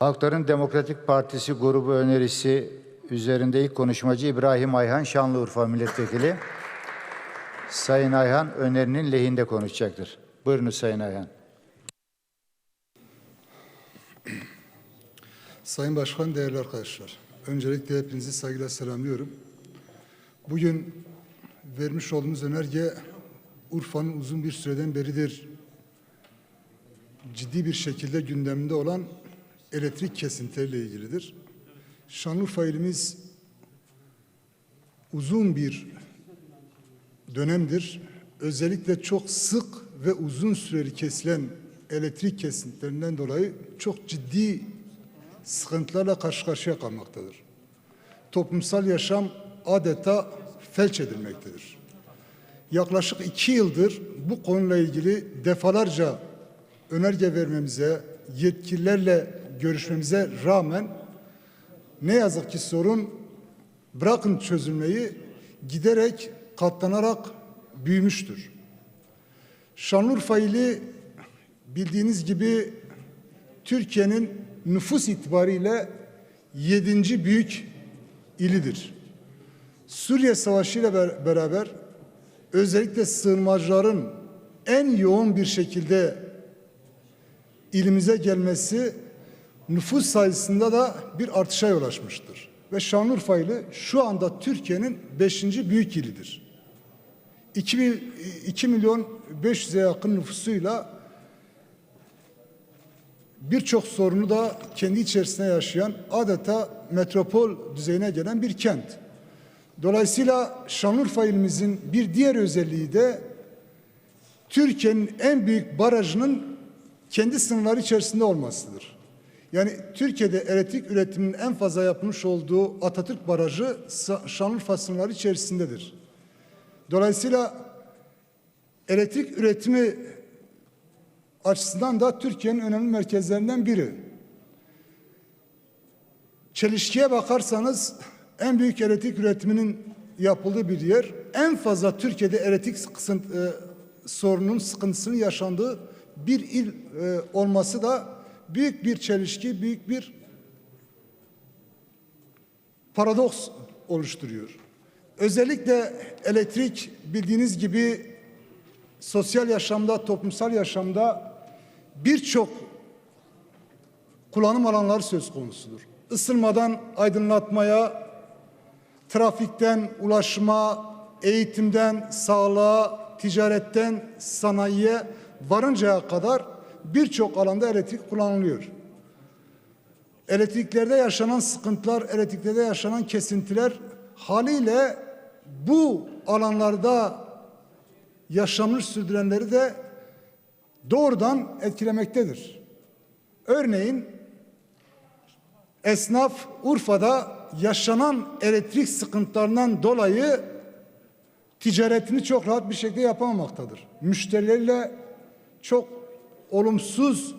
Halkların Demokratik Partisi grubu önerisi üzerinde ilk konuşmacı İbrahim Ayhan Şanlıurfa Milletvekili. Sayın Ayhan önerinin lehinde konuşacaktır. Buyurunuz Sayın Ayhan. Sayın Başkan, değerli arkadaşlar. Öncelikle hepinizi saygıyla selamlıyorum. Bugün vermiş olduğumuz önerge Urfa'nın uzun bir süreden beridir ciddi bir şekilde gündeminde olan elektrik kesintileriyle ilgilidir. Şanlıurfa ilimiz uzun bir dönemdir. Özellikle çok sık ve uzun süreli kesilen elektrik kesintilerinden dolayı çok ciddi sıkıntılarla karşı karşıya kalmaktadır. Toplumsal yaşam adeta felç edilmektedir. Yaklaşık iki yıldır bu konuyla ilgili defalarca önerge vermemize, yetkililerle görüşmemize rağmen ne yazık ki sorun bırakın çözülmeyi giderek katlanarak büyümüştür. Şanlıurfa ili bildiğiniz gibi Türkiye'nin nüfus itibariyle yedinci büyük ilidir. Suriye Savaşı ile ber- beraber özellikle sığınmacıların en yoğun bir şekilde ilimize gelmesi nüfus sayısında da bir artışa yol açmıştır. Ve Şanlıurfa ili şu anda Türkiye'nin beşinci büyük ilidir. 2, mil- 2 milyon 500'e yakın nüfusuyla birçok sorunu da kendi içerisinde yaşayan adeta metropol düzeyine gelen bir kent. Dolayısıyla Şanlıurfa ilimizin bir diğer özelliği de Türkiye'nin en büyük barajının kendi sınırları içerisinde olmasıdır. Yani Türkiye'de elektrik üretiminin en fazla yapılmış olduğu Atatürk Barajı Şanlıurfa sınırları içerisindedir. Dolayısıyla elektrik üretimi açısından da Türkiye'nin önemli merkezlerinden biri. Çelişkiye bakarsanız en büyük elektrik üretiminin yapıldığı bir yer, en fazla Türkiye'de elektrik sıkıntı, e, sorunun sıkıntısının yaşandığı bir il e, olması da büyük bir çelişki, büyük bir paradoks oluşturuyor. Özellikle elektrik bildiğiniz gibi sosyal yaşamda, toplumsal yaşamda birçok kullanım alanları söz konusudur. Isınmadan aydınlatmaya, trafikten ulaşıma, eğitimden sağlığa, ticaretten sanayiye varıncaya kadar birçok alanda elektrik kullanılıyor. Elektriklerde yaşanan sıkıntılar, elektriklerde yaşanan kesintiler haliyle bu alanlarda yaşamını sürdürenleri de doğrudan etkilemektedir. Örneğin esnaf Urfa'da yaşanan elektrik sıkıntılarından dolayı ticaretini çok rahat bir şekilde yapamamaktadır. Müşterileriyle çok olumsuz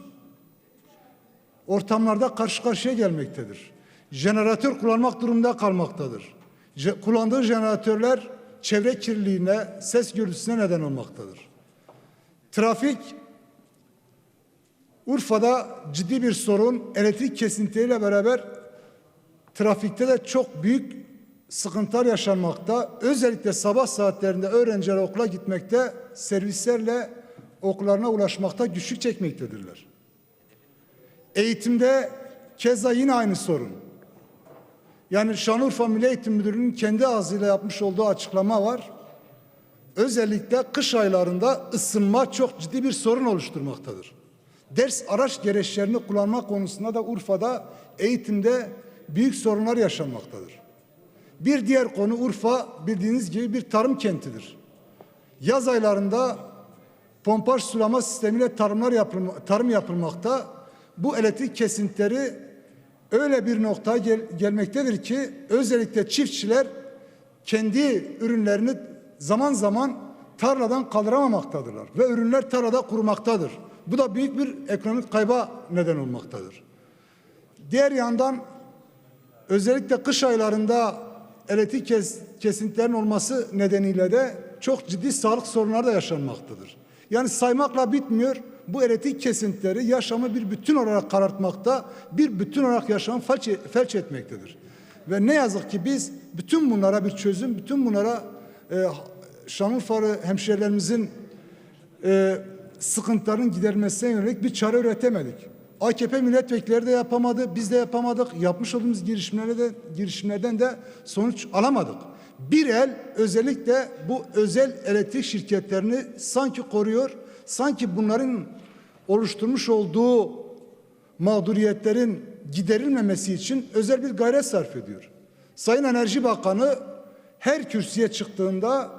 ortamlarda karşı karşıya gelmektedir. Jeneratör kullanmak durumunda kalmaktadır. Je- kullandığı jeneratörler çevre kirliliğine, ses gürültüsüne neden olmaktadır. Trafik Urfa'da ciddi bir sorun, elektrik kesintileriyle beraber trafikte de çok büyük sıkıntılar yaşanmakta. Özellikle sabah saatlerinde öğrenciler okula gitmekte, servislerle okullarına ulaşmakta güçlük çekmektedirler. Eğitimde keza yine aynı sorun. Yani Şanlıurfa Milli Eğitim Müdürlüğü'nün kendi ağzıyla yapmış olduğu açıklama var. Özellikle kış aylarında ısınma çok ciddi bir sorun oluşturmaktadır. Ders araç gereçlerini kullanma konusunda da Urfa'da eğitimde büyük sorunlar yaşanmaktadır. Bir diğer konu Urfa bildiğiniz gibi bir tarım kentidir. Yaz aylarında pompaj sulama sistemiyle tarımlar yapılma, tarım yapılmakta. Bu elektrik kesintileri öyle bir noktaya gel- gelmektedir ki özellikle çiftçiler kendi ürünlerini zaman zaman tarladan kaldıramamaktadır ve ürünler tarlada kurumaktadır. Bu da büyük bir ekonomik kayba neden olmaktadır. Diğer yandan özellikle kış aylarında elektrik kes, kesintilerin olması nedeniyle de çok ciddi sağlık sorunları da yaşanmaktadır. Yani saymakla bitmiyor. bu elektrik kesintileri yaşamı bir bütün olarak karartmakta, bir bütün olarak yaşamı felç, felç etmektedir. Ve ne yazık ki biz bütün bunlara bir çözüm, bütün bunlara e, Şanlıurfalı hemşehrilerimizin e, sıkıntıların giderilmesine yönelik bir çare üretemedik. AKP milletvekilleri de yapamadı, biz de yapamadık. Yapmış olduğumuz girişimlerde de, girişimlerden de sonuç alamadık. Bir el özellikle bu özel elektrik şirketlerini sanki koruyor, sanki bunların oluşturmuş olduğu mağduriyetlerin giderilmemesi için özel bir gayret sarf ediyor. Sayın Enerji Bakanı her kürsüye çıktığında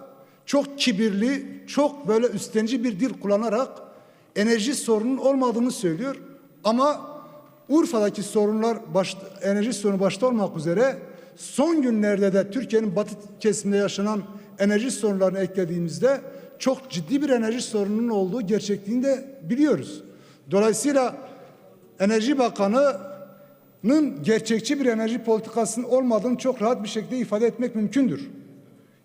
çok kibirli, çok böyle üstenci bir dil kullanarak enerji sorunun olmadığını söylüyor. Ama Urfa'daki sorunlar baş, enerji sorunu başta olmak üzere son günlerde de Türkiye'nin batı kesiminde yaşanan enerji sorunlarını eklediğimizde çok ciddi bir enerji sorununun olduğu gerçekliğini de biliyoruz. Dolayısıyla Enerji Bakanı'nın gerçekçi bir enerji politikasının olmadığını çok rahat bir şekilde ifade etmek mümkündür.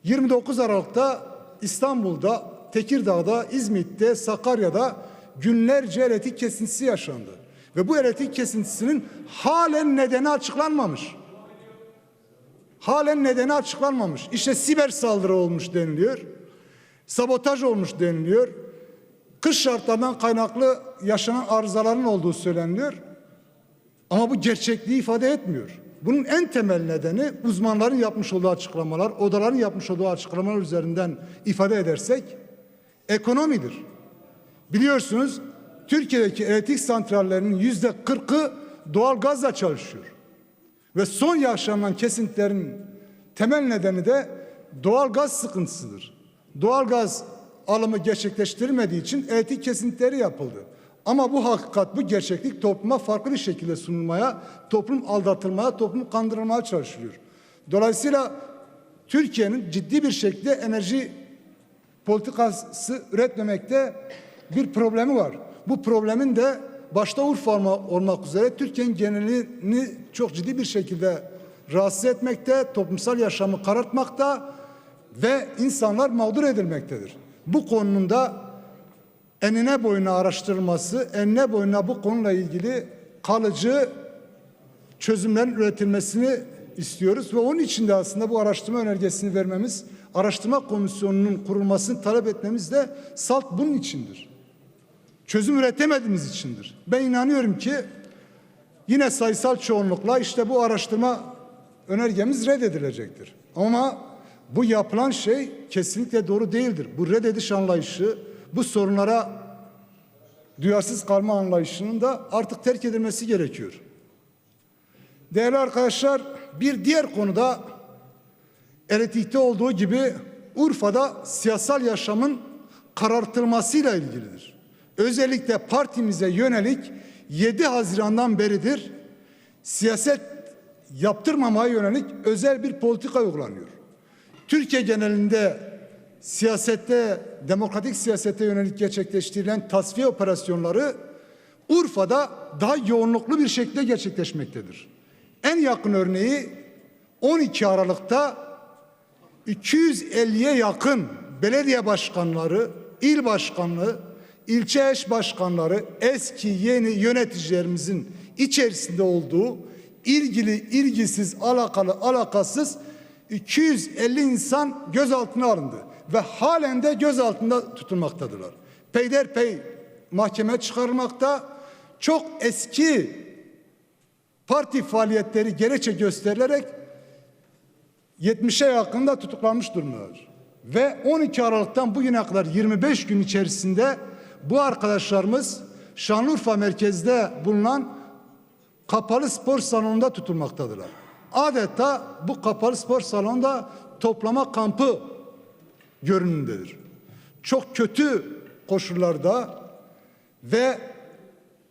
29 Aralık'ta İstanbul'da, Tekirdağ'da, İzmit'te, Sakarya'da günlerce elektrik kesintisi yaşandı. Ve bu elektrik kesintisinin halen nedeni açıklanmamış. Halen nedeni açıklanmamış. İşte siber saldırı olmuş deniliyor. Sabotaj olmuş deniliyor. Kış şartlarından kaynaklı yaşanan arızaların olduğu söyleniliyor. Ama bu gerçekliği ifade etmiyor. Bunun en temel nedeni uzmanların yapmış olduğu açıklamalar, odaların yapmış olduğu açıklamalar üzerinden ifade edersek ekonomidir. Biliyorsunuz Türkiye'deki elektrik santrallerinin yüzde kırkı doğal gazla çalışıyor. Ve son yaşanan kesintilerin temel nedeni de doğal gaz sıkıntısıdır. Doğal gaz alımı gerçekleştirilmediği için elektrik kesintileri yapıldı. Ama bu hakikat, bu gerçeklik topluma farklı bir şekilde sunulmaya, toplum aldatılmaya, toplum kandırılmaya çalışılıyor. Dolayısıyla Türkiye'nin ciddi bir şekilde enerji politikası üretmemekte bir problemi var. Bu problemin de başta Urfa olma- olmak üzere Türkiye'nin genelini çok ciddi bir şekilde rahatsız etmekte, toplumsal yaşamı karartmakta ve insanlar mağdur edilmektedir. Bu konunun da enine boyuna araştırılması, enine boyuna bu konuyla ilgili kalıcı çözümlerin üretilmesini istiyoruz ve onun için de aslında bu araştırma önergesini vermemiz, araştırma komisyonunun kurulmasını talep etmemiz de salt bunun içindir. Çözüm üretemediğimiz içindir. Ben inanıyorum ki yine sayısal çoğunlukla işte bu araştırma önergemiz reddedilecektir. Ama bu yapılan şey kesinlikle doğru değildir. Bu reddediş anlayışı, bu sorunlara duyarsız kalma anlayışının da artık terk edilmesi gerekiyor. Değerli arkadaşlar, bir diğer konuda elektrikte olduğu gibi Urfa'da siyasal yaşamın karartılmasıyla ilgilidir. Özellikle partimize yönelik 7 Haziran'dan beridir siyaset yaptırmamaya yönelik özel bir politika uygulanıyor. Türkiye genelinde siyasette, demokratik siyasete yönelik gerçekleştirilen tasfiye operasyonları Urfa'da daha yoğunluklu bir şekilde gerçekleşmektedir. En yakın örneği 12 Aralık'ta 250'ye yakın belediye başkanları, il başkanlığı, ilçe eş başkanları, eski yeni yöneticilerimizin içerisinde olduğu ilgili, ilgisiz, alakalı, alakasız 250 insan gözaltına alındı ve halen de gözaltında tutulmaktadırlar. Peyderpey mahkeme çıkarılmakta çok eski parti faaliyetleri gereçe gösterilerek 70'e yakında tutuklanmış durumdalar. Ve 12 Aralık'tan bugüne kadar 25 gün içerisinde bu arkadaşlarımız Şanlıurfa merkezde bulunan kapalı spor salonunda tutulmaktadırlar. Adeta bu kapalı spor salonunda toplama kampı görünümdedir. Çok kötü koşullarda ve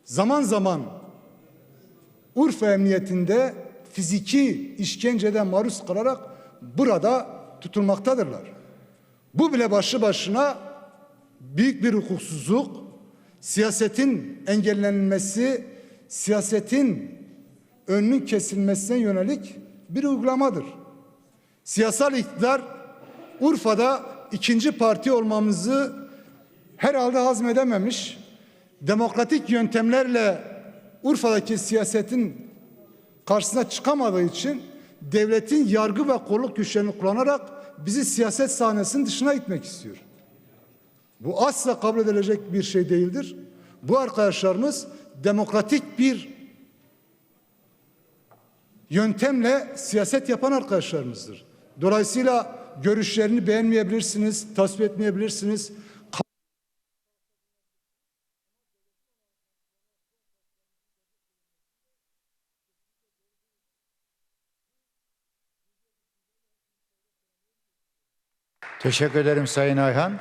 zaman zaman Urfa Emniyetinde fiziki işkencede maruz kalarak burada tutulmaktadırlar. Bu bile başlı başına büyük bir hukuksuzluk, siyasetin engellenmesi, siyasetin önünün kesilmesine yönelik bir uygulamadır. Siyasal iktidar Urfa'da ikinci parti olmamızı herhalde hazmedememiş demokratik yöntemlerle Urfa'daki siyasetin karşısına çıkamadığı için devletin yargı ve kolluk güçlerini kullanarak bizi siyaset sahnesinin dışına itmek istiyor. Bu asla kabul edilecek bir şey değildir. Bu arkadaşlarımız demokratik bir yöntemle siyaset yapan arkadaşlarımızdır. Dolayısıyla görüşlerini beğenmeyebilirsiniz, tasvip etmeyebilirsiniz. Teşekkür ederim Sayın Ayhan.